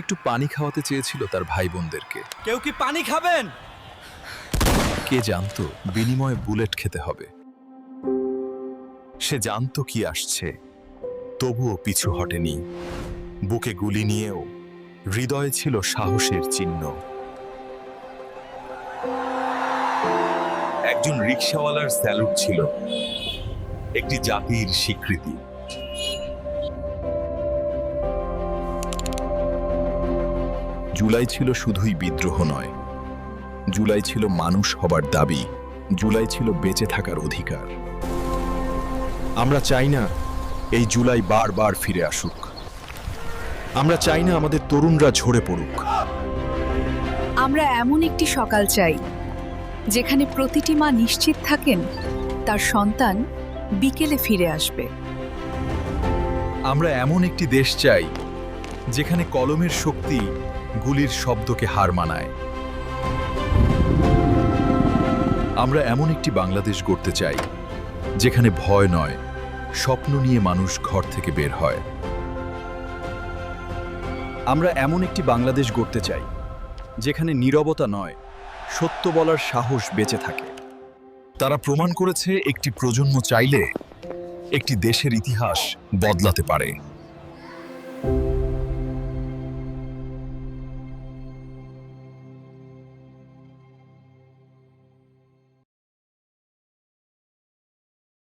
একটু পানি খাওয়াতে চেয়েছিল তার ভাই বোনদেরকে কেউ কি পানি খাবেন? কে জানতো বিনিময়ে বুলেট খেতে হবে। সে জানতো কি আসছে। তবুও পিছু হটেনি। বুকে গুলি নিয়েও হৃদয়ে ছিল সাহসের চিহ্ন। একজন রিক্সাওয়ালার স্যালুট ছিল। একটি জাতির স্বীকৃতি। জুলাই ছিল শুধুই বিদ্রোহ নয়। জুলাই ছিল মানুষ হবার দাবি। জুলাই ছিল বেঁচে থাকার অধিকার। আমরা চাই না এই জুলাই বারবার ফিরে আসুক। আমরা চাই না আমাদের তরুণরা ঝরে পড়ুক। আমরা এমন একটি সকাল চাই যেখানে প্রতিটি মা নিশ্চিত থাকেন তার সন্তান বিকেলে ফিরে আসবে। আমরা এমন একটি দেশ চাই যেখানে কলমের শক্তি গুলির শব্দকে হার মানায়। আমরা এমন একটি বাংলাদেশ গড়তে চাই, যেখানে ভয় নয়, স্বপ্ন নিয়ে মানুষ ঘর থেকে বের হয়। আমরা এমন একটি বাংলাদেশ গড়তে চাই, যেখানে নীরবতা নয়, সত্য বলার সাহস বেঁচে থাকে। তারা প্রমাণ করেছে একটি প্রজন্ম চাইলে একটি দেশের ইতিহাস বদলাতে পারে।